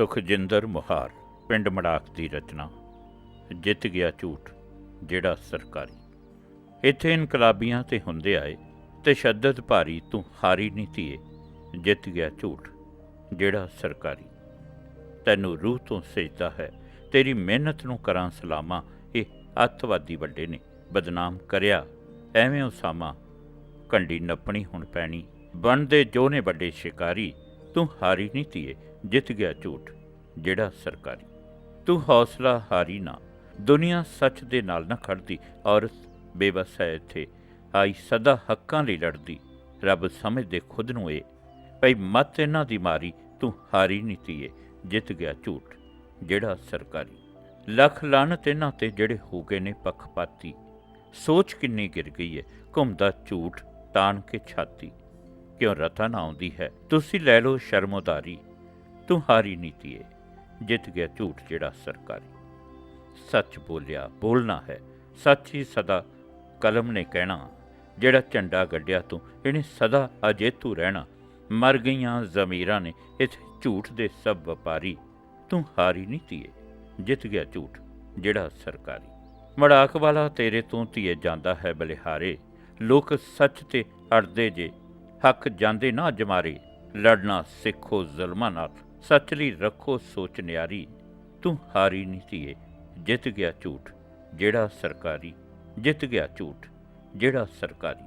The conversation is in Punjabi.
ਸੁਖਜਿੰਦਰ ਮੁਹਾਰ, ਪਿੰਡ ਮੜਾਕ ਦੀ ਰਚਨਾ। ਜਿੱਤ ਗਿਆ ਝੂਠ, ਜਿਹੜਾ ਸਰਕਾਰੀ। ਇੱਥੇ ਇਨਕਲਾਬੀਆਂ ਤੇ ਹੁੰਦੇ ਆਏ ਤਸ਼ੱਦਦ ਭਾਰੀ ਤੂੰ ਹਾਰੀ ਨਹੀਂ ਧੀਏ, ਜਿੱਤ ਗਿਆ ਝੂਠ, ਜਿਹੜਾ ਸਰਕਾਰੀ। ਤੈਨੂੰ ਰੂਹ ਤੋਂ ਸਜਦਾ ਹੈ, ਤੇਰੀ ਮਿਹਨਤ ਨੂੰ ਕਰਾਂ ਸਲਾਮਾ, ਇਹ ਅੱਤਵਾਦੀ ਵੱਡੇ ਨੇ, ਬਦਨਾਮ ਕਰਿਆ, ਐਵੇਂ ਉਸਾਮਾ, ਕੰਡੀ ਨੱਪਣੀ ਹੁਣ ਪੈਣੀ। ਬਣਦੇ ਜੋ ਨੇ ਵੱਡੇ ਸ਼ਿਕਾਰੀ, ਤੂੰ ਹਾਰੀ ਨਹੀਂ ਧੀਏ, ਜਿੱਤ ਗਿਆ ਝੂਠ। ਜਿਹੜਾ ਸਰਕਾਰੀ। ਤੂੰ ਹੌਸਲਾ ਹਾਰੀ ਨਾ। ਦੁਨੀਆ ਸੱਚ ਦੇ ਨਾਲ ਨਾ ਖੜਦੀ। ਔਰਤ ਬੇਵਸ ਹੈ ਇੱਥੇ ਆਈ ਸਦਾ ਹੱਕਾਂ ਲਈ ਲੜਦੀ। ਰੱਬ ਸਮਝਦੇ ਖੁਦ ਨੂੰ ਇਹ। ਭਈ ਮਤ ਇਹਨਾਂ ਦੀ ਮਾਰੀ, ਤੂੰ ਹਾਰੀ ਨਹੀਂ ਧੀਏ, ਜਿੱਤ ਗਿਆ ਝੂਠ, ਜਿਹੜਾ ਸਰਕਾਰੀ। ਲੱਖ ਲਾਨਤ ਇਹਨਾਂ ਤੇ ਜਿਹੜੇ ਹੋ ਗਏ ਨੇ ਪੱਖਪਾਤੀ। ਸੋਚ ਕਿੰਨੀ ਗਿਰ ਗਈ ਹੈ ਘੁੰਮਦਾ ਝੂਠ ਤਾਣ ਕੇ ਛਾਤੀ। ਕਿਉਂ ਰਤਨ ਆਉਂਦੀ ਹੈ? ਤੁਸੀਂ ਲੈ ਲਓ ਸ਼ਰਮੋਦਾਰੀ। ਤੂੰ ਹਾਰੀ ਨੀਤੀ ਏ ਜਿੱਤ ਗਿਆ ਝੂਠ ਜਿਹੜਾ ਸਰਕਾਰੀ। ਸੱਚ ਬੋਲਿਆ, ਬੋਲਣਾ ਹੈ। ਸੱਚ ਹੀ ਸਦਾ ਕਲਮ ਨੇ ਕਹਿਣਾ, ਜਿਹੜਾ ਝੰਡਾ ਗੱਡਿਆ ਤੂੰ, ਇਹਨੇ ਸਦਾ ਅਜੇਤੂ ਰਹਿਣਾ। ਮਰ ਗਈਆਂ ਜ਼ਮੀਰਾਂ ਨੇ ਇਸ ਝੂਠ ਦੇ ਸਭ ਵਪਾਰੀ। ਤੂੰ ਹਾਰੀ ਨਹੀਂ ਧੀਏ, ਜਿੱਤ ਗਿਆ ਝੂਠ ਜਿਹੜਾ ਸਰਕਾਰੀ। ਮੜਾਕ ਵਾਲਾ ਤੇਰੇ ਤੋਂ ਧੀਏ ਜਾਂਦਾ ਹੈ ਬਲਿਹਾਰੇ। ਲੋਕ ਸੱਚ ਤੇ ਅੜਦੇ ਜੇ, ਹੱਕ ਜਾਂਦੇ ਨਾ ਜਮਾਰੇ। ਲੜਨਾ ਸਿੱਖੋ ਜ਼ੁਲਮਾਂ ਨਾਲ। ਸੱਚ ਲਈ ਰੱਖੋ ਸੋਚ ਨਿਆਰੀ, ਤੂੰ ਹਾਰੀ ਨਹੀਂ ਧੀਏ, ਜਿੱਤ ਗਿਆ ਝੂਠ, ਜਿਹੜਾ ਸਰਕਾਰੀ, ਜਿੱਤ ਗਿਆ ਝੂਠ, ਜਿਹੜਾ ਸਰਕਾਰੀ।